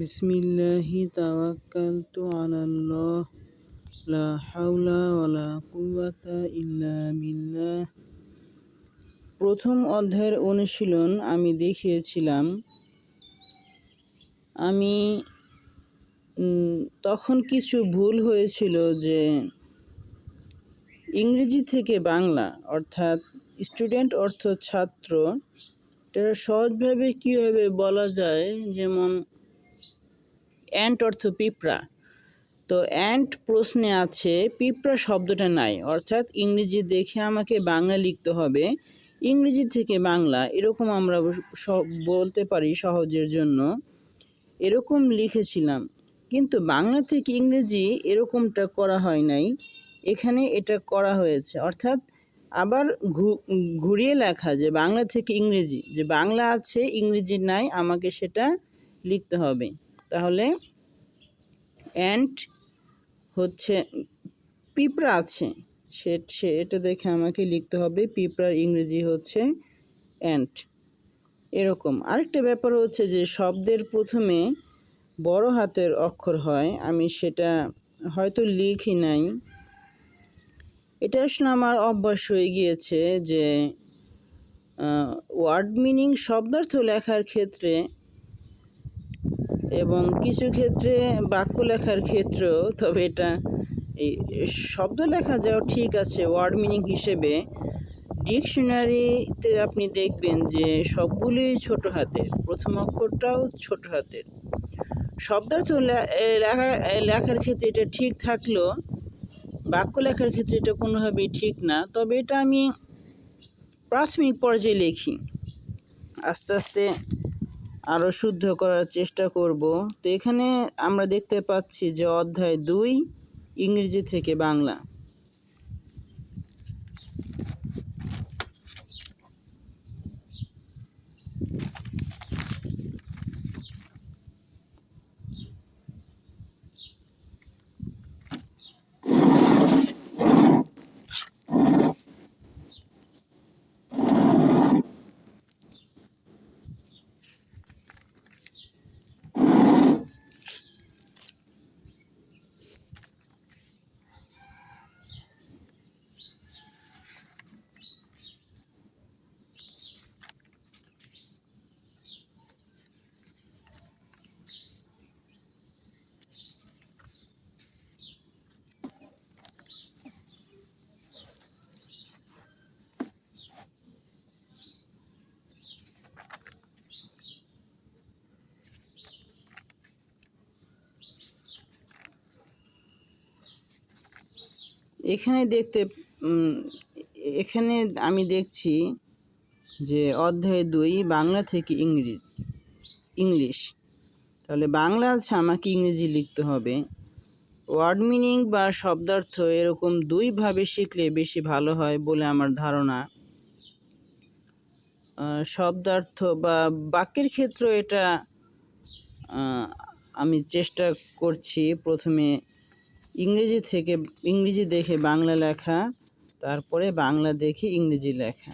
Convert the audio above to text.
বিসমিল্লাহি তাওয়াক্কালতু আলাল্লাহ, লা হাওলা ওয়ালা কুওয়াতা ইল্লা বিল্লাহ। প্রথম অধ্যায়ের অনুশীলন আমি দেখিয়েছিলাম। আমি তখন কিছু ভুল হয়েছিল যে ইংরেজি থেকে বাংলা, অর্থাৎ স্টুডেন্ট অর্থ ছাত্র, এটা সহজভাবে কীভাবে বলা যায়? যেমন অ্যান্ট অর্থ পিঁপড়া। তো অ্যান্ট প্রশ্নে আছে, পিঁপড়া শব্দটা নাই, অর্থাৎ ইংরেজি দেখে আমাকে বাংলা লিখতে হবে। ইংরেজি থেকে বাংলা, এরকম আমরা বলতে পারি সহজের জন্য। এরকম লিখেছিলাম, কিন্তু বাংলা থেকে ইংরেজি এরকমটা করা হয় নাই। এখানে এটা করা হয়েছে, অর্থাৎ আবার ঘুরিয়ে লেখা যে বাংলা থেকে ইংরেজি, যে বাংলা আছে, ইংরেজি নাই, আমাকে সেটা লিখতে হবে। তাহলে অ্যান্ট হচ্ছে পিঁপড়া আছে। সে সে, এটা দেখে আমাকে লিখতে হবে, পিঁপড়ার ইংরেজি হচ্ছে অ্যান্ট এরকম। আরেকটা ব্যাপার হচ্ছে যে শব্দের প্রথমে বড় হাতের অক্ষর হয়, আমি সেটা হয়তো লিখি নাই। এটা আসলে আমার অভ্যাস হয়ে গিয়েছে যে ওয়ার্ড মিনিং শব্দার্থ লেখার ক্ষেত্রে এবং কিছু ক্ষেত্রে বাক্য লেখার ক্ষেত্রেও, তবে এটা এই শব্দ লেখা যাও ঠিক আছে, ওয়ার্ড মিনিং হিসেবে, ডিকশনারিতে আপনি দেখবেন যে সবগুলোই ছোট হাতের, প্রথম অক্ষরটাও ছোট হাতের। শব্দার্থ লেখা, লেখার ক্ষেত্রে এটা ঠিক থাকলেও বাক্য লেখার ক্ষেত্রে এটা কোনোভাবেই ঠিক না, তবে এটা আমি প্রাথমিক পর্যায়ে লিখি। আস্তে আস্তে আরও শুদ্ধ করার চেষ্টা করব। তো এখানে আমরা দেখতে পাচ্ছি যে অধ্যায় দুই, ইংরেজি থেকে বাংলা। এখানে দেখতে এখানে আমি দেখছি যে অধ্যায় দুই বাংলা থেকে ইংরেজি ইংলিশ। তাহলে বাংলা আছে, আমাকে ইংরেজি লিখতে হবে। ওয়ার্ড মিনিং বা শব্দার্থ এরকম দুইভাবে শিখলে বেশি ভালো হয় বলে আমার ধারণা। শব্দার্থ বা বাক্যের ক্ষেত্র এটা আমি চেষ্টা করছি প্রথমে ইংরেজি থেকে ইংরেজি দেখে বাংলা লেখা তারপরে বাংলা দেখে ইংরেজি লেখা।